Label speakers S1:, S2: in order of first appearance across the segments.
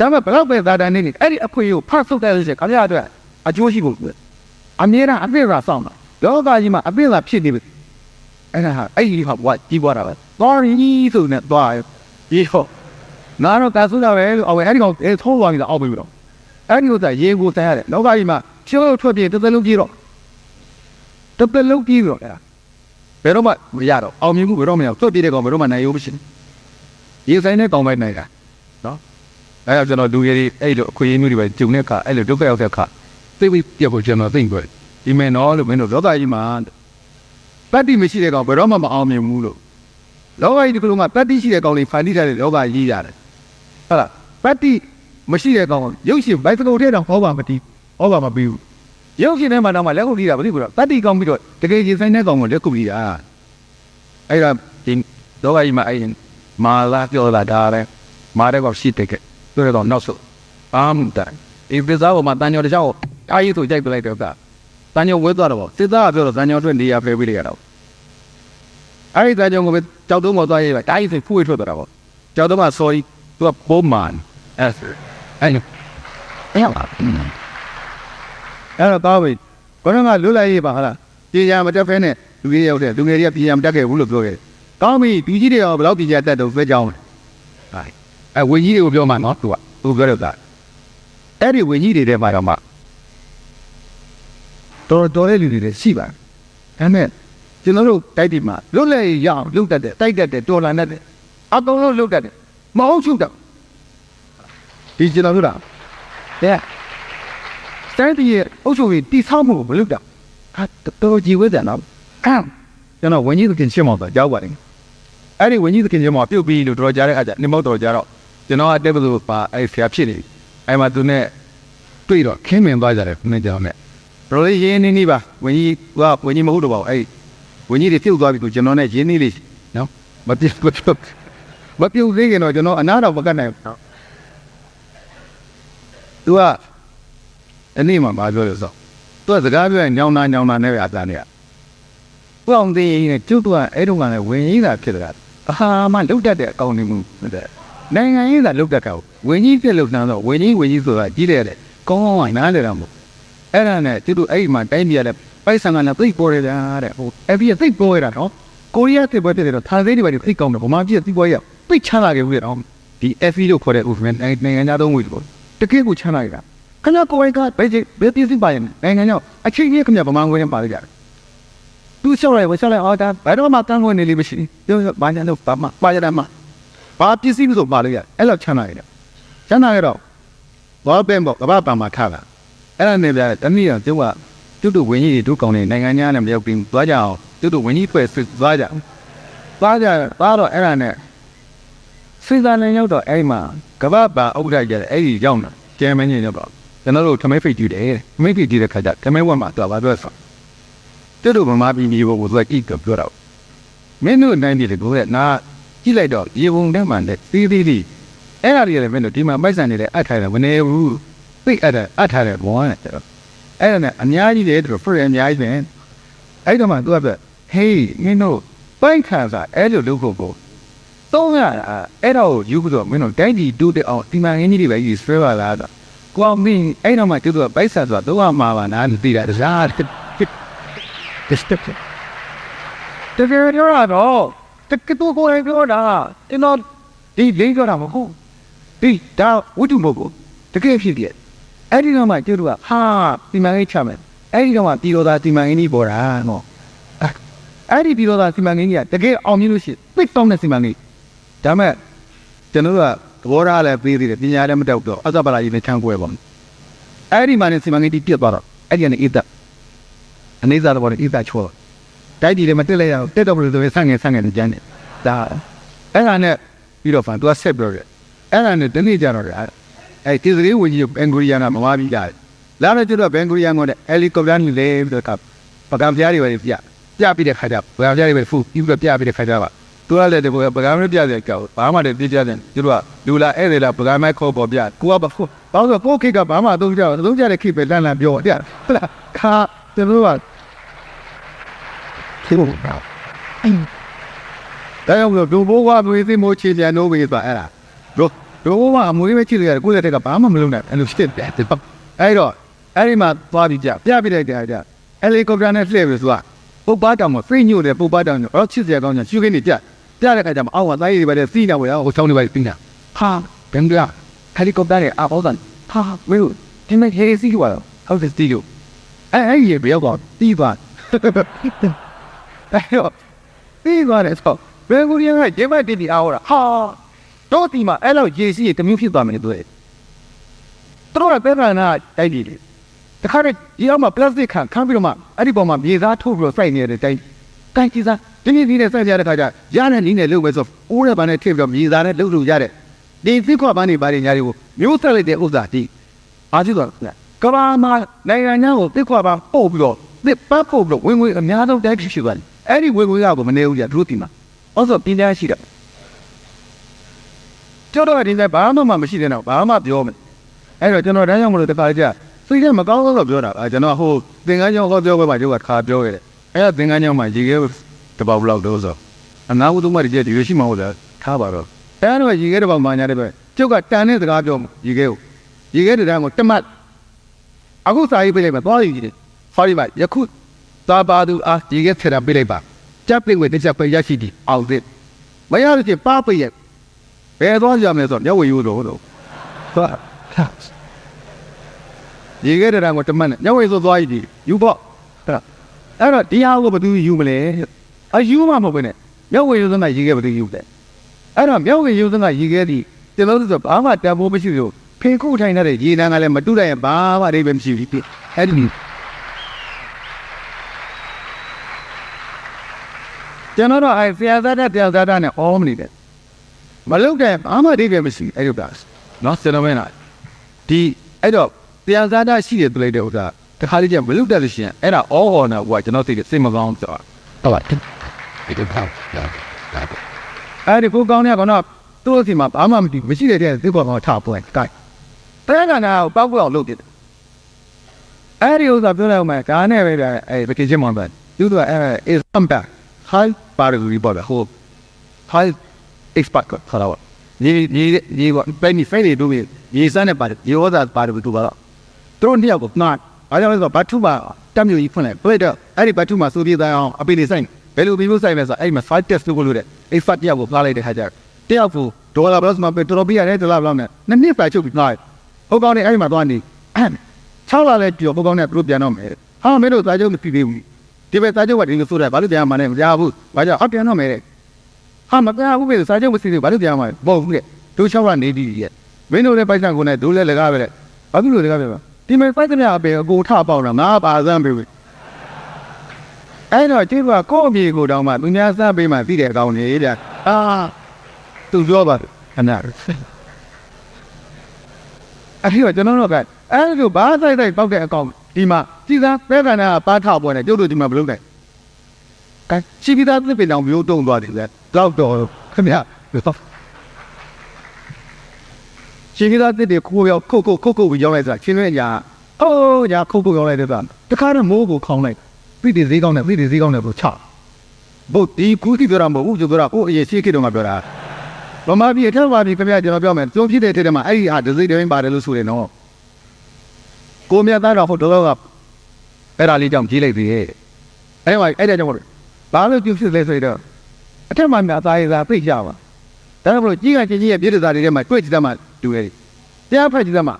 S1: ဒါပေမဲ့ဘလောက်ပဲသာတန်နေနေအဲ့ဒီအခွင့်အရေးကိုဖတ်ဆုပ်တဲ့လို့ရှိရင်ခင်ဗျားအတွက်အကျိုးရှိဖို့ပြအမြဲတမ်းအပြည့်သာစောင့်တာလောကကြီးမှာအပြည့်သာဖြစ်နေပြီအဲ့ဒါဟာအဲ့ဒီဟာဘဝကြီးပွားတာပဲသွားရီဆိုနေသွားရေဟောငါတော့ကဆူတာပဲလို့အော်အဲ့ဒီကောင်အဲထိုးသွားပြီလားအောက်ပြီတော့အဲ့ဒီဥစ္စာရေကိုတန်ရတယ်လောကကြီးမှာဖြိုးထွက်ပြေးတစ်သက်လုံးပြေးတော့တစ်သက်လုံးပြေးတော့အဲ့ဒါဘယ်တော့မှမရတော့အောင်မြင်မှုဘယ်တော့မှမရထွက်ပြေးတဲ့ကောင်ဘယ်တော့မှနိုင်ရုံမရှိဘူးရေဆိုင်တဲ့ကောင်ပဲနိုင်တာနော်အဲ ဒါကျွန်တော်လူရည်တွေအဲ့လိုအခွင့်အရေးမျိုးတွေပဲဂျုံတဲ့အခါအဲ့လိုဒုက္ခရောက်တဲ့အခါသိပြီးပြတ်ဖို့ကျွန်တော်သိကြတယ်ဒီမယ်နော်လို့မင်းတို့လောကကြီးမှာတတ္တိမရှိတဲ့ကောင်ဘယ်တော့မှမအောင်မြင်ဘူးလို့လောကကြီးဒီကလုံးမှာတတ္တိရှိတဲ့ကောင်တွေဖန်တီးထားတဲ့လောကကြီးရတယ်ဟုတ်လားတတ္တိမရှိတဲ့ကောင်ရုပ်ရှင်ဘိုက်စကုတ်ထဲတောင်ဟောပါမတီးဟောပါမပြီးဘူးရုပ်ရှင်ထဲမှာတော့မှလက်ခုပ်တီးတာမသိဘူးတော့တတ္တိကောင်းပြီးတော့တကယ်ရင်ဆိုင်တဲ့ကောင်ကိုလက်ခုပ်တီးတာအဲ့ဒါဒီလောကကြီးမှာအဲ့မာလာပြောလာတာတဲ့မာတဲ့ကောင်ရှိတဲ့ကဲ ဆိုတော့နောက်ဆုံးအာမတိုင်ဒီပစ္စည်းပေါ်မှာတန်ညောတခြားကိုအားကြီးဆိုကြိုက်ပလိုက်တော့ကတန်ညောဝဲသွားတော့စစ်သားကပြောတော့တန်ညောအတွက်နေရာဖယ်ပေးလိုက်ရတော့အဲ့ဒီတန်ညောကိုပဲကြောက်တုံးပေါ်သွားရေးပါတားကြီးဆိုဖူးဝေးထွက်သွားတာပေါ့ကြောက်တုံးက sorry သူကပုံမှန်အဲ့အဲ့အဲ့ပါအဲ့တော့တော့ပြီဘယ်တော့မှလွတ်လိုက်ရေးပါဟာလားပြည်ညာမတက်ဖဲနဲ့လူကြီးရောက်တဲ့လူငယ်တွေကပြည်ညာမတက်ခဲ့ဘူးလို့ပြောခဲ့ကောင်းပြီဒီကြီးတွေရောဘယ်လောက်ပြည်ညာတက်တော့ဆွဲကြောင်းလဲ အဲဝင်းကြီးတွေကိုပြောမှနော်သူကသူပြောတော့တာအဲ့ဒီဝင်းကြီးတွေထဲမှာတော့မှတော်တော်လေးလူတွေလည်းရှိပါတယ်ဒါပေမဲ့ကျွန်တော်တို့တိုက်တီမှာလွတ်လပ်ရအောင်လုပ်တတ်တယ်တိုက်တတ်တယ်တော်လာတတ်တယ်အကုန်လုံးလုပ်တတ်တယ်မဟုတ်ချုပ်တော့ဒီကျွန်တော်တို့ကတဲ့စတိုင်းတီရဲ့အုပ်ချုပ်ရေးတိဆောက်မှုကိုမလုပ်တော့ဟာတော်ကြီးဝဲတယ်နော်အမ်ကျွန်တော်ဝင်းကြီးသခင်ရှင်းမောတော့ကြောက်ပါတယ်အဲ့ဒီဝင်းကြီးသခင်ချင်းမပြုတ်ပြီးလို့တော်တော်ကြားတဲ့အခါကျနေမောက်တော်ကြားတော့ ကျွန်တော်ကတက်ဘလို့ပါအဲ့ဆရာဖြစ်နေပြီအဲ့မှာသူနဲ့တွေ့တော့ခင်းမင်သွားကြတယ်ခင်းကြောင်နဲ့တော်လေးရင်းနေနေပါဝင်းကြီးကဝင်းကြီးမဟုတ်တော့ပါဘူးအဲ့ဝင်းကြီးတွေပြုတ်သွားပြီဆိုကျွန်တော်နဲ့ရင်းနေလေးနော်မပြုတ်မပြုတ်မပြုတ်သေးခင်တော့ကျွန်တော်အနာတော်မကတ်နိုင်ဘူးသူကအနည်းမှမပြောလို့ဆိုသူကစကားပြောရင်ညောင်းနာညောင်းနာနဲ့ပဲအသားနဲ့ကပေါင်းသေးရင်ကျုပ်ကအဲ့တုန်းကလည်းဝင်ကြီးတာဖြစ်တာအာမလုတ်တတ်တဲ့အကောင့်တွေမှုတဲ့ နိုင်ငံရေးသာလုတ်တတ်ကောဝင်းကြီးပြက်လုတ်နှမ်းတော့ဝင်းကြီးဝင်းကြီးဆိုတာကြီးတယ်တဲ့ကောင်းကောင်းဝိုင်းနားလေတာမဟုတ်အဲ့ဒါနဲ့သူတို့အဲ့ဒီမှာတိုင်းပြည်ရတဲ့ပိုက်ဆံကလည်းသိပ်ပေါ်ရတာတဲ့ဟိုအဖေကသိပ်ပေါ်ရတာနော်ကိုရီးယားသိပ်ပေါ်တယ်တော့သာသေးတွေပဲသိပ်ကောင်းတယ်ဗမာပြည်ကသိပ်ပေါ်ရသိပ်ချမ်းသာခဲ့ဘူးတဲ့နော်ဒီ FE လို့ခေါ်တဲ့ movement နိုင်ငံသားသုံးဝေလို့တကယ်ကိုချမ်းသာခဲ့တာခင်ဗျာကိုယ်ကဘယ်ကြီးဘယ်ပြည်စီပါရင်နိုင်ငံကြောင့်အချိန်ကြီးခင်ဗျာဗမာငွေနဲ့ပါလိုက်ကြတယ်သူလျှောက်လိုက်ဝယ်လျှောက်လိုက်အော်ဒါဘယ်တော့မှတန်းခွင့်နေလိမ့်မရှိဘူးပြောဘာညာလို့ဘာမှပါရတယ်မှာ ဘာပစ္စည်းလို့ဆိုပါလို့ရအဲ့လောက်ချမ်းသာရတယ်ချမ်းသာရတော့ဘာပဲပေါ့ကဘာပံမှာထားတာအဲ့ဒါနဲ့ပြတနည်းတော့သူကတူတူဝင်းကြီးတွေတို့ကောင်းနေနိုင်ငံခြားနဲ့မရောက်ပြီးသွားကြအောင်တူတူဝင်းကြီးဖွဲ့ဆွသွားကြသွားကြသွားတော့အဲ့ဒါနဲ့ဆွေးသားနဲ့ရောက်တော့အဲ့ဒီမှာကဘာပံဥပဒေကြတယ်အဲ့ဒီရောက်တာကျဲမင်းကြီးရောက်တော့ကျွန်တော်တို့ထမိတ်ဖိတ်ကြည့်တယ်ထမိတ်ဖိတ်ကြည့်တဲ့ခါကျထမိတ်ဝက်မှာသူကဘာပြောဆိုတဲ့တို့ဗမာပြည်မျိုးကိုသူကကြည့်တော့ပြောတော့မင်းတို့နိုင်တယ်ကိုကနာ ကြည့်လိုက်တော့ရေပုံတက်မှန်တဲ့သေးသေးလေးအဲ့ဒါတွေလည်းမင်းတို့ဒီမှာမိုက်ဆန်နေတဲ့အပ်ထားတယ်မနေဘူးသိအပ်တယ်အပ်ထားတယ်ဘောနဲ့ကျတော့အဲ့ဒါနဲ့အများကြီးတယ်သူတို့ဖရအများကြီးတယ်အဲ့တော့မှသူကပြောဟေးမင်းတို့ပိုင်းခံစားအဲ့လိုလုပ်ဖို့ကိုသုံးရတာအဲ့တော့ယူပြီးတော့မင်းတို့တိုင်းပြည်တူတဲ့အောင်ဒီမှာငင်းကြီးတွေပဲယူဆွဲပါလားတော့ကိုအောင်မင်းအဲ့တော့မှသူတို့ကပိုက်ဆံဆိုတာတော့မှာပါနားသိတာတစား destruction တကယ်ပြော ရတော့တကယ်တော့ကိုယ်ပြောတာကျွန်တော်ဒီလိမ့်ပြောတာမဟုတ်ဒီဒါဝတ္ထုမဟုတ်ဘူးတကယ်ဖြစ်ပြအဲ့ဒီတော့မှကျတို့ကဟာဒီမန်ကြီးချမယ်အဲ့ဒီတော့မှပြည်တော်သားဒီမန်ကြီးပေါ်တာနော်အဲ့ဒီပြည်တော်သားဒီမန်ကြီးကတကယ်အောင်မြင်လို့ရှိသိတောင်းတဲ့ဒီမန်ကြီးဒါမဲ့ကျွန်တော်တို့ကသဘောထားလည်းပေးသေးတယ်ပညာလည်းမတောက်တော့အသပ္ပလာကြီးနဲ့ချမ်းကွဲပါအဲ့ဒီမှာနေဒီမန်ကြီးပြတ်သွားတော့အဲ့ဒီကနေအေးသက်အနေစားတော့ဣသချောတို က်တီလည်းမတက်လိုက်ရအောင်တက်တော့ဘယ်လိုဆိုဆန့်ငယ်ဆန့်ငယ်နဲ့ကျန်းတယ်ဒါအဲ့ဒါနဲ့ပြီးတော့ဖန်သူကဆက်ပြောတယ်အဲ့ဒါနဲ့တနေ့ကျတော့လေအဲ့တီစရီဝင်ကြီးဘန်ဂူရီယန်ကမဝါပြီးကြတယ်လာတော့ကျတော့ဘန်ဂူရီယန်ကလည်းဟယ်လီကော်ပတာနဲ့လေပြီးတော့ကပကံဖျားတွေပဲပြပြပြီးတဲ့ခါကျပကံဖျားတွေပဲဖူပြီးတော့ပြပြီးတဲ့ခါကျပါသူကလည်းဒီပကံမပြတဲ့ကောဘာမှလည်းပြကြတယ်သူတို့ကလူလာဧည့်သည်လာပကံမိုက်ခေါ်ပေါ်ပြကိုကဘာဖူဘာလို့ကိုခိတ်ကဘာမှသုံးကြတော့သုံးကြတဲ့ခိတ်ပဲလန့်လန့်ပြောတဲ့ဟုတ်လားခါကျွန်တော်က ဖြစ်ဖို့ပါအဲ့ဒါကြောင့်မလို့ဒုဘောကသွေးသိမိုးချေပြန်လို့ပဲဆိုအဲ့ဒါတို့တို့ကအမွေးပဲချစ်လို့ရတယ်ကိုယ့်လက်ထက်ကဘာမှမလုပ်နိုင်အဲ့လိုဖြစ်တယ်အဲ့တော့အဲ့ဒီမှာသွားပြီးကြပြပြလိုက်တယ်ကြဟယ်လီကော်ပတာနဲ့လှည့်ပြီးသွားပုတ်ပါတောင်မှာဖိညို့တယ်ပုတ်ပါတောင်ညတော့ချစ်စရာကောင်းချင်ရှုခင်းနေကြပြတဲ့ခါကျမှအောက်ကသားရည်တွေပဲစီးနေဝရဟိုချောင်းတွေပဲပြီးတာဟာဘယ်လိုဟယ်လီကော်ပတာနဲ့အောက်တန်ဟာဝေးဒီမဲ့ဟေးစီးကွာဟုတ်တယ်စီးလို့အဲ့အဲ့ဒီဘယ်ရောက်တော့တီးသွား အဲ့တော့တီးသွားတယ်ဆိုဘယ်ကိုရင်းကဂျေမတီတီအားဟောတာဟာတော့ဒီမှာအဲ့လောက်ရေစီးရတမျိုးဖြစ်သွားမယ်တွေ့တို့ကပဲပနာတိုက်ပြီလေတခါတည်းဒီအောက်မှာပလတ်စတစ်ခံခန်းပြီးတော့မှအဲ့ဒီပေါ်မှာမြေသားထုတ်ပြီးတော့စိုက်နေတယ်တိုက်တိုက်ကြီးစားဒီနေ့ဒီနေ့စိုက်ကြတဲ့ခါကျရတဲ့နီးနဲ့လုပ်ပဲဆိုအိုးတဲ့ဘာနဲ့ထည့်ပြီးတော့မြေသားနဲ့လုပ်လို့ရတယ်ဒီသစ်ခွာပန်းနေပါနေညာတွေကိုမျိုးဆက်လိုက်တဲ့ဥစ္စာဒီအားကြီးတော့ကဘာမှာနိုင်ငံညာကိုသစ်ခွာပန်းပို့ပြီးတော့သစ်ပတ်ပို့ပြီးတော့ဝင်ဝင်အများဆုံးတိုက်ဖြစ်ရှိသွားတယ် အဲ့ဒီဝင်ဝင်ကကိုမနေဘူးကြသူတို့ဒီမှာအဲ့ဆိုပြင်းသားရှိတယ်ကျောတော့ဒီတိုင်းဘာမှမမရှိတဲ့တော့ဘာမှပြောမယ်အဲ့တော့ကျွန်တော်တန်းကြောင့်မလို့တခါကြစိတ်ထဲမကောင်းတော့ပြောတာအဲကျွန်တော်ဟိုသင်္ကန်းကျောင်းဟောပြောပွဲမှာကျုပ်ကခါပြောခဲ့တယ်အဲ့ဒါသင်္ကန်းကျောင်းမှာရေခဲတပေါက်လောက်တော့ဆိုအနာဝတ္ထုမတွေဒီလိုရှိမှဟုတ်လားထားပါတော့အဲ့တော့ရေခဲတပေါက်မှညာတဲ့ပဲကျုပ်ကတန်တဲ့စကားပြောရေခဲကိုရေခဲတန်းကိုတမတ်အခုစာရေးပြလိုက်မှာသွားယူကြည့်ဟောဒီမှာယခု သာပါသူအားရေခဲထက်တာပြလိုက်ပါကြပ်ပိတ်ဝဲတစ်ချက်ပဲရရှိသည်အောင်သစ်မရလို့ချင်းပါပိတ်ရဲ့ဘယ်သွားကြမလဲဆိုတော့မျက်ဝေယူလို့လို့သွားရေခဲတရံကိုတမတ်နဲ့ညဝေဆိုသွားရည်ဒီယူပေါ့အဲ့တော့အဲ့တော့ဒီဟာကိုဘယ်သူယူမလဲအယူမှမဟုတ်ပဲနဲ့မျက်ဝေယူစမ်းကရေခဲဘယ်သူယူလဲအဲ့တော့မျက်ဝေယူစမ်းကရေခဲဒီကျွန်တော်တို့ဆိုဘာမှတန်ဖိုးမရှိလို့ဖေခုထိုင်တဲ့ရေနံကလည်းမတူတဲ့ရင်ဘာမှအရေးပဲမရှိဘူးအဲ့ဒီ ကျွန်တော်တို့အဲဆရာသားတဲ့ဆရာသားတဲ့နဲ့အော်မနေတယ်မလုပ်တဲ့ဘာမှအရေးပဲမရှိအဲ့ဒီပါနော်ကျွန်တော်မင်းလားဒီအဲ့တော့တရားစားတာရှိတယ်ပြလိုက်တဲ့ဥစ္စာတခါလေးကျမလုတ်တတ်လို့ရှိရင်အဲ့ဒါအောဟောနာကကျွန်တော်သိတယ်စိတ်မကောင်းဆိုတာဟုတ်ပါဒီတော့ဒါဒါအဲ့ဒီကိုကောင်းတဲ့ကတော့သူ့အစီမှာဘာမှမသိမရှိတဲ့တဲ့သစ်ပေါ်ကောင်ထားပွဲကိုက်တဲ့ကနာကိုပောက်ပွအောင်လုပ်တယ်အဲ့ဒီဥစ္စာပြောလိုက်အောင်မယ်ဒါနဲ့ပဲအဲ့ vacation မှာပဲသူတို့အဲ့ is come back high part of the report ဟို high expert ကခါတော့ဒီဒီဒီကပဲနေဖိနေတို့မြေစမ်းနဲ့ပါတယ်ဒီဩဇာပါတယ်ဘူးသူကတော့သူတို့နှစ်ယောက်ကိုနာအားကြောင့်လဲဆိုတော့ဘတ်ထုမှာတက်မျိုးကြီးဖွင့်လိုက်ပြိတော့အဲ့ဒီဘတ်ထုမှာစိုးပြေးသားအောင်အပိနေဆိုင်ဘယ်လိုပြီးလို့ဆိုင်လဲဆိုတော့အဲ့ဒီမှာ fight test လုပ်လို့တဲ့အဲ့ fight တယောက်ကိုဖားလိုက်တဲ့ခါကျတယောက်ကိုဒေါ်လာဘလော့စ်မှာပဲတော်တော်ပြရတယ်ဒေါ်လာဘလော့နဲ့နှစ်နှစ်ပဲချုပ်ပြီးနားဟုတ်ကောင်းနေအဲ့ဒီမှာသွားနေ6လာလဲပြောဟုတ်ကောင်းနေသူတို့ပြန်တော့မယ်ဟာမင်းတို့သားချုပ်မပြသေးဘူး ဒီပဲသားချုပ်ကဒီလိုဆိုတယ်ဘာလို့ပြန်မှန်းလဲမကြားဘူးဘာကြောင့်အပြန်တော့မယ်တဲ့ဟာမပြန်ဘူးပဲစားချုပ်မစီသေးဘာလို့ပြန်မှန်းပေါ့ဘူးတဲ့တို့6လာနေဒီရဲ့မင်းတို့လည်းပိုက်ဆံကိုနဲ့တို့လည်းလကားပဲတဲ့ဘာဖြစ်လို့လကားပဲဒီမဲ့ပိုက်ဆံရပဲအကိုထပေါက်တာငါပါစမ်းပေးဘူးအဲ့တော့ကျိုးကကိုယ့်အပြေကိုတောင်းမှသူများစမ်းပေးမှသိတဲ့အကောင်းကြီးတဲ့အာသူပြောပါခဏအဲ့ဒီတော့ကျွန်တော်တို့ကအဲ့ဒီလိုဘာဆိုင်ဆိုင်ပေါက်တဲ့အကောင့် ဒီမှာစီစားပဲကနာပါထောက်ပွဲနဲ့ကျုပ်တို့ဒီမှာမလုပ်နိုင်ကဲရှိပြီးသားသစ်ပင်တောင်မျိုးတုံသွားတယ်လေတော့တော့ခင်ဗျာရှိပြီးသားသစ်တွေခိုးရောက်ခုတ်ခုတ်ခုတ်ခုတ်ပြီးရောက်လိုက်တာချင်းရွဲ့ညာအိုးညာခုတ်ခုတ်ရောက်လိုက်တဲ့ကတခါတော့မိုးကိုခေါင်းလိုက်ပြည်တည်သေးကောင်းတယ်ပြည်တည်သေးကောင်းတယ်လို့ချဘုတ်ဒီကူစီပြောတာမဟုတ်ဘူးကျပြောတာကိုအရင်ရှိခေတုန်းကပြောတာဗမာပြည်အထက်ပါပြည်ခင်ဗျာကျွန်တော်ပြောမယ်သုံးဖြစ်တဲ့ထဲမှာအဲ့ဒီဟာဒစိတိုင်းပါတယ်လို့ဆိုတယ်နော် ကိုမြတ်သားတော်ဟိုတော့ကအဲ့ဒါလေးကြောင့်ကြီးလိုက်သေးရဲ့အဲ့မှာအဲ့ဒါကြောင့်ဘာလို့ပြုဖြစ်လဲဆိုတော့အထက်မှာမြတ်သားရေးသားသိကြပါဒါကြောင့်မလို့ကြီးကချင်းကြီးရဲ့ပြည်သားတွေထဲမှာတွေ့ကြတဲ့မှာတူရဲ့တရားဖတ်ကြတဲ့မှာ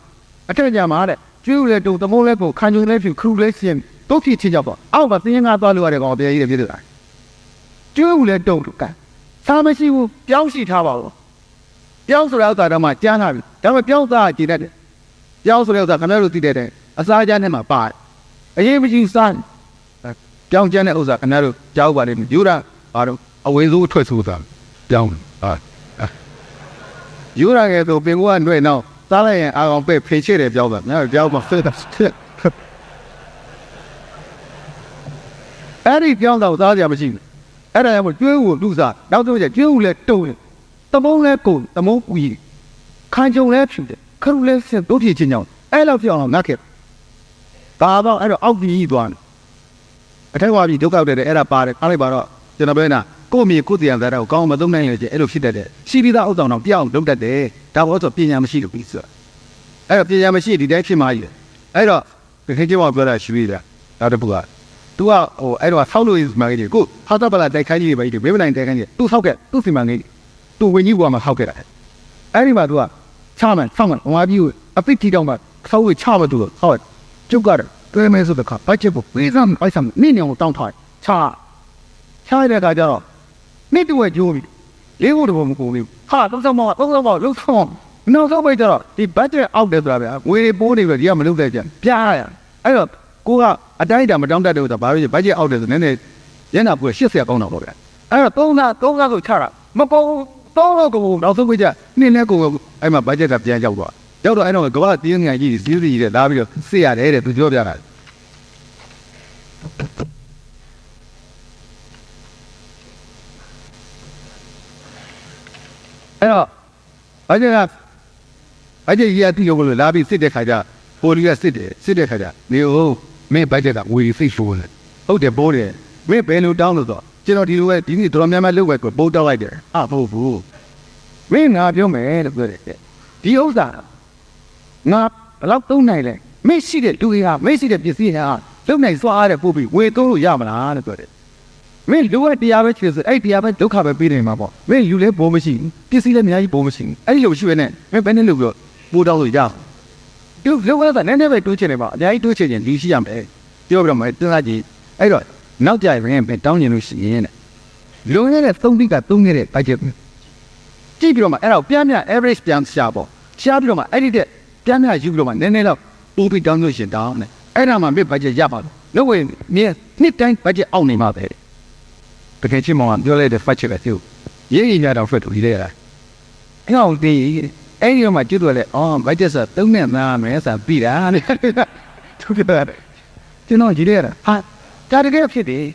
S1: အထက်ကြမှာတဲ့ကျွေးလဲတုံသမိုးလဲကိုခံယူလဲဖြူခရူလဲစင်တို့ဖြစ်ချင်းကြောက်တော့အောက်မှာသင်းငါသွားလို့ရတဲ့ကောင်တရားကြီးတွေပြည်သားကျွေးလဲတုံကစားမရှိဘူးပြောင်းရှိထားပါတော့ပြောင်းဆိုတဲ့ဥစ္စာတော့မှကြားလာပြီဒါပေမဲ့ပြောင်းသားကြည်တတ်တယ် ပြောင်းဆိုတဲ့ဥစ္စာခင်ဗျားတို့သိတဲ့အစားကြမ်းထဲမှာပါတယ်အရေးမရှိစားပြောင်းကျန်းတဲ့ဥစ္စာခင်ဗျားတို့ကြားဥပါလိမ့်မယ်ယူတာဘာတော့အဝေစိုးထွက်ဆိုးသားပြောင်းဟာယူရခဲ့ဆိုပင်ကောကနှွဲ့နောက်စားလိုက်ရင်အာကောင်ပဲ့ဖေချစ်တယ်ပြောင်းတာငါပြောင်းမှာဖက်တာအဲ့ဒီပြောင်းတော့စားကြမရှိဘူးအဲ့ဒါကြောင့်ကျွေးကိုလူစားနောက်ဆုံးကျကျွေးကိုလည်းတုံးတမုံလဲကုန်တမုံပူကြီးခံကြုံလဲဖြူတယ် ခရုလဲဆက်တို့ဖြစ်ချင်းကြောင့်အဲ့လောက်ပြောင်းအောင်ငတ်ခဲ့ဒါတော့အဲ့တော့အောက်ကြီးကြီးသွားတယ်အထက်ကပြီးဒုက္ခတက်တယ်အဲ့ဒါပါတယ်အားလိုက်ပါတော့ကျွန်တော်ပြောနေတာ ကိုယ့်မြေကိုယ့်တရားသားတော့ကောင်းမသုံးနိုင်လို့ကျအဲ့လိုဖြစ်တတ်တယ်ရှိပြီးသားဥစ္စာတော့ပြအောင်လုပ်တတ်တယ်ဒါဘောဆိုပညာမရှိလို့ပြီးဆိုတာအဲ့တော့ပညာမရှိဒီတိုင်းဖြစ်မှကြီးအဲ့တော့ခင်ဗျားပြောတာရှိပြီလားနောက်တစ်ခုက तू ကဟိုအဲ့တော့ဆောက်လို့ရစီမံကိန်းကြီးကိုဟာတာပလာတိုက်ခိုင်းကြီးပဲကြီးဘေးမနိုင်တိုက်ခိုင်းကြီး तू ဆောက်ခဲ့ तू စီမံကိန်း तू ဝင်ကြီးဘွားမှာဆောက်ခဲ့တာအဲ့ဒီမှာ तू က ချမှန်ဆောက်မှန်ဟိုအပြီးအပိတ်တီတောင်မှာဆောက်ဝချမ तू ဟောကျုပ်ကတော့တွဲမဲဆိုတဲ့ခါဘတ်ဂျက်ကိုပေးစမ်းပိုက်စမ်းနင်းနေအောင်တောင်းထားချချရတဲ့ခါကျတော့နေ့တူဝဲကျိုးပြီလေးခုတဘောမကုန်ဘူးဟာသုံးဆောင်မသုံးဆောင်မလုံးဆောင်နောက်ဆုံးပဲကျတော့ဒီဘတ်ဂျက်အောက်တယ်ဆိုတာဗျာငွေတွေပိုးနေပြီဒီကမလုပ်တဲ့ကြပြားရအဲ့တော့ကိုကအတိုင်းအတာမတောင်းတတ်တဲ့ဥစ္စာဘာဖြစ်ဘတ်ဂျက်အောက်တယ်ဆိုနည်းနည်းရန်နာပူ80ကောင်းတော့ပေါ့ဗျာအဲ့တော့သုံးသားသုံးသားကိုချတာမကုန်သုံး တော့ကိုနောက်ဆုံးပဲကျနင်းလဲကိုအဲ့မှာဘတ်ဂျက်ကပြန်ရောက်တော့ရောက်တော့အဲ့တော့ကဘာတင်းငယ်ကြီးစီးစီးတဲ့လာပြီးတော့စစ်ရတယ်တဲ့သူပြောပြတာအဲ့တော့ဘာကြကဘာကြကြီးအတိရုပ်လို့လာပြီးစစ်တဲ့ခါကျပိုလီကစစ်တယ်စစ်တဲ့ခါကျနေဦးမင်းဘတ်ဂျက်ကဝေစိတ်ဆိုးတယ်ဟုတ်တယ်ပိုးတယ်မင်းဘယ်လိုတောင်းလို့တော့ ကျွန်တော်ဒီလိုပဲဒီနေ့တော်တော်များများလုပ်ပဲကိုပိုးတောက်လိုက်တယ်အဟုတ်ဘူးမင်းငါပြောမယ်လို့ပြောတယ်ဒီဥစ္စာငါဘယ်လောက်သုံးနိုင်လဲမင်းရှိတဲ့လူတွေကမင်းရှိတဲ့ပစ္စည်းဟာလုံနိုင်စွာအားတဲ့ပို့ပြီးဝေသုံးလို့ရမလားလို့ပြောတယ်မင်းလူကတရားပဲချစ်ဆိုအဲ့တရားပဲဒုက္ခပဲပေးနေမှာပေါ့မင်းယူလဲဘိုးမရှိဘူးပစ္စည်းလည်းအများကြီးဘိုးမရှိဘူးအဲ့ဒီလိုရှိရနဲ့မင်းဘယ်နဲ့လို့ပြောပိုးတောင်းလို့ရအောင်ဒီလောကကနည်းနည်းပဲတွေးချင်နေပါအများကြီးတွေးချင်ရင်လူရှိရမယ်ပြောပြီးတော့မတင်းစားကြည့်အဲ့တော့ နောက်ကြရင်ပဲတောင်းကျင်လို့ရှိရင်တဲ့လုံရတဲ့သုံးတိကသုံးခဲ့တဲ့ budget ကြည့်ပြီးတော့မှအဲ့တော့ပြန်ပြန် average ပြန်ရှာပေါ့ရှာပြီးတော့မှအဲ့ဒီတဲ့ပြန်ပြန်ယူပြီးတော့မှနည်းနည်းတော့ပိုးပြီးတောင်းလို့ရှင်တောင်းတယ်အဲ့ဒါမှမင်း budget ရပါတော့လို့ဝင်မြင်နှစ်တိုင်း budget အောက်နေမှာပဲတဲ့တကယ်ချင်းမောင်ကပြောလိုက်တဲ့ fact check ပဲသူရေးရရတော့ fact ကိုဒီလေလားအဲ့အောင်တင်အဲ့ဒီတော့မှကျွတ်တော့လေအော်ဘိုက်တက်ဆိုသုံးနဲ့သားမယ်ဆိုပြီးတာတဲ့သူပြတယ်ကျွန်တော်ကြီးလေရဟာ ဒါတကယ်ဖြစ်တယ်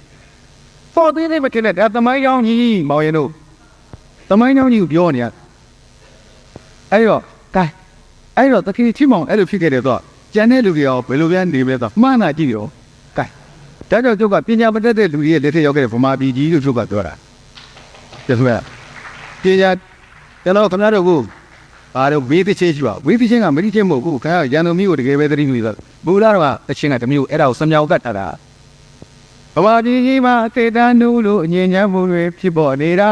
S1: ပေါ်သေးသေးမတင်တဲ့ဒါသမိုင်းကြောင်းကြီးမောင်ရင်တို့သမိုင်းကြောင်းကြီးကိုပြောနေရအဲ့တော့ကဲအဲ့တော့တကယ်ချင်းမောင်အဲ့လိုဖြစ်ခဲ့တယ်တော့ကျန်တဲ့လူတွေရောဘယ်လိုပြန်နေမလဲဆိုမှန်းတာကြည့်ရောကဲဒါကြောင့်ကျုပ်ကပညာမတတ်တဲ့လူတွေရဲ့လက်ထက်ရောက်ခဲ့တဲ့ဗမာပြည်ကြီးလို့ကျုပ်ကပြောတာပြဆိုရပညာကျွန်တော်ခင်ဗျားတို့ကဘာလို့ဝေးသချင်းရှိပါဝေးသချင်းကမတိချင်းမဟုတ်ဘူးခင်ဗျားရန်သူမျိုးကိုတကယ်ပဲသတိမိဆိုဘူလာတော့ကသချင်းကတမျိုးအဲ့ဒါကိုစမြောက်ကတ်ထားတာ ဗမာပြည်ကြီးမှာသေတန်းနူးလို့အငြင်းချမ်းမှုတွေဖြစ်ပေါ်နေတာ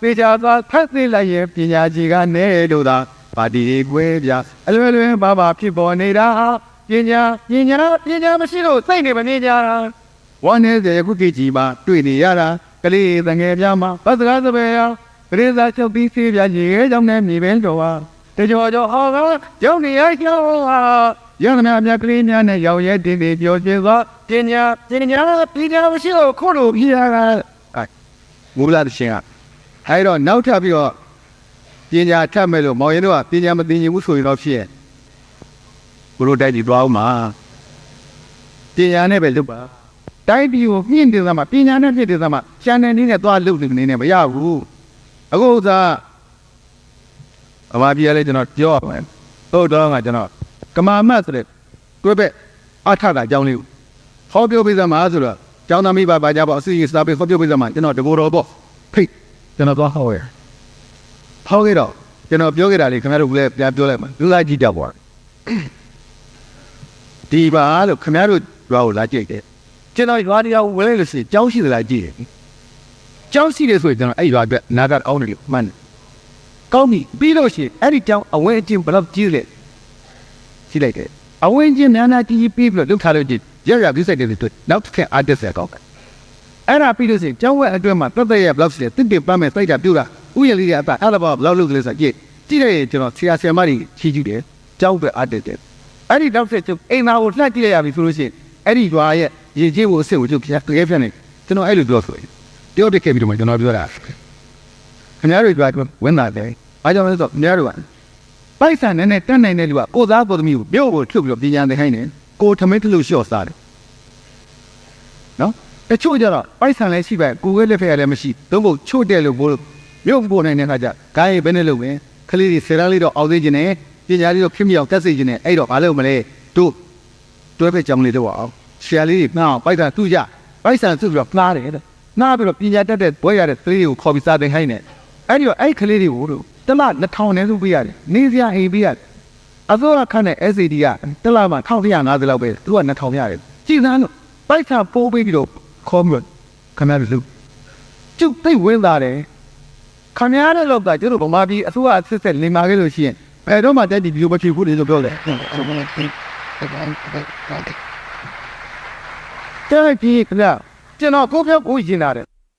S1: ပေချာသွားဖတ်သိလိုက်ရင်ပညာကြီးကနေလို့သာပါတီကြီးကွဲပြအလွယ်လွယ်ဘာဘာဖြစ်ပေါ်နေတာပညာပညာပညာမရှိလို့စိတ်နေမနေကြတာဝမ်းနေတဲ့ခုခေတ်ကြီးမှာတွေ့နေရတာကလေးတငယ်ပြားမှာဘတ်စကားစပယ်ရပရိသတ်ချုပ်ပြီးဆေးပြရေခဲကြောင့်နဲ့မြေပဲတော်ဟာတကြောကြောဟောကကျောင်းနေရချောဟာ ရဟနာမြတ်ကလေးများနဲ့ရောင်ရဲတင်းတင်းပြောပြသောပညာပညာပညာမရှိလို့ခုလိုပြရတာအဲမူလာတရှင်ကအဲတော့နောက်ထပ်ပြီးတော့ပညာထပ်မဲ့လို့မောင်ရင်တို့ကပညာမသိရင်ဘူးဆိုရင်တော့ဖြစ်ရဲ့ဘုလိုတိုက်ပြီးသွားအောင်မှာပညာနဲ့ပဲလုပ်ပါတိုင်းပြည်ကိုမြင့်တင်သမှာပညာနဲ့မြင့်တင်သမှာကျန်တဲ့နည်းနဲ့သွားလုပ်နေနေမရဘူးအခုဥစားအမပြေလဲကျွန်တော်ပြောရမယ်ဟုတ်တော့ကကျွန်တော် ကမာမတ်ဆိုတဲ့တွဲဘက်အထတာအကြောင်းလေးကိုဟောပြောပေးသမှာဆိုတော့ကျောင်းသားမိဘပါကြပါအစီအစဉ်စာပေဟောပြောပေးသမှာကျွန်တော်တဘောတော်ပေါ့ဖိတ်ကျွန်တော်သွားဟောရဟောခဲ့တော့ကျွန်တော်ပြောခဲ့တာလေးခင်ဗျားတို့လည်းပြန်ပြောလိုက်မှာလူသားကြည့်တတ်ပါဒီပါလို့ခင်ဗျားတို့ရွာကိုလာကြိတ်တယ်ကျွန်တော်ရွာတရားဝင်လိုက်လို့ရှိရင်ကြောင်းရှိသလားကြည့်တယ်။ကြောင်းရှိတယ်ဆိုရင်ကျွန်တော်အဲ့ရွာအတွက်နာဂတ်အောင်းနေလို့မှန်တယ်။ကောင်းပြီပြီးလို့ရှိရင်အဲ့ဒီကြောင်းအဝဲအကျင့်ဘယ်လောက်ကြီးလဲ။ ရှိလိုက်တယ်။အဝဲအကျင့်နာနာကြီးကြီးပြီးပြီးတော့လှုပ်ထားလို့ကြည့်ရရပြီးဆိုင်တယ်လို့နောက်တစ်ခါအတက်ဆက်ကောက်တယ်။အဲ့ဒါပြီးလို့ရှိရင်ကြောင်းဝဲအတွင်းမှာတက်တဲ့ရဘယ်လောက်ရှိလဲတစ်တင်ပတ်မဲ့စိုက်တာပြုတ်တာဥယျာဉ်လေးတွေအပအဲ့ဒါဘယ်လောက်လုပ်ကလေးဆိုကြည့်ကြည့်တယ်ကျွန်တော်ဆရာဆရာမတွေချီးကျူးတယ်ကြောင်းပဲအတက်တယ်အဲ့ဒီနောက်ဆက်ကျအိမ်သားကိုလှက်ကြည့်ရရပြီဆိုလို့ရှိရင်အဲ့ဒီရွာရဲ့ရင်ကျေးဖို့အစ်စ်ကိုကျုပ်ပြတကယ်ပြနေကျွန်တော်အဲ့လိုပြောဆိုရင်တယောက်တက်ခဲ့ပြီးတော့မှကျွန်တော်ပြောတာခင်ဗျားတို့ကြွားဝင်လာတယ်ဘာကြောင့်လဲဆိုတော့ခင်ဗျားတို့က ပိုက်ဆံနဲ့နဲ့တက်နိုင်တဲ့လူကကိုသားကိုသမီးကိုမြို့ကိုထုတ်ပြီးတော့ပြင်ရန်တဲ့ဟိုင်းနေကိုထမင်းထလို့လျှော့စားတယ်နော်တချို့ကြတော့ပိုက်ဆံလည်းရှိပါကိုယ်ရဲ့လက်ဖက်ကလည်းမရှိသုံးဖို့ချို့တယ်လို့ဘို့မြို့ပို့နိုင်တဲ့ခါကျဂိုင်းဘယ်နဲ့လုပ်လဲခလေးတွေဆယ်တန်းလေးတော့အောင်သေးခြင်းနဲ့ပညာလေးတော့ဖြစ်မြောက်တက်စေခြင်းနဲ့အဲ့တော့ဘာလုပ်မလဲတို့တွဲဖက်ကြောင်လေးတော့အောင်ရှယ်လေးတွေနှောင်းပိုက်ဆံသူ့ကြပိုက်ဆံသူ့ပြီးတော့နှားတယ်တဲ့နားပြီးတော့ပညာတတ်တဲ့ဘွဲရတဲ့ကလေးတွေကိုခေါ်ပြီးစာသင်ခိုင်းတယ်အဲ့ဒီတော့အဲ့ဒီကလေးတွေကိုတို့ တလ2000နဲ့စုပေးရတယ်နေစရာအိမ်ပေးရတယ်အစိုးရခန့်တဲ့ SAD ကတလမှာ1150လောက်ပဲသူက2000ရတယ်ကြည်စမ်းလို့ပိုက်ဆံပိုးပေးပြီးတော့ခေါ်ပြီးတော့ခင်ဗျားတို့လူကျုပ်သိပ်ဝင်လာတယ်ခင်ဗျားတဲ့လောက်ကကျတို့ဗမာပြည်အစိုးရအစစ်ဆက်လင်မာခဲ့လို့ရှိရင်ဘယ်တော့မှတက်ဒီဗီဒီယိုမဖြစ်ဘူးလို့ပြောတယ်တဲ့ဒီခင်ဗျာကျွန်တော်ကိုပြောကိုရင်လာတယ်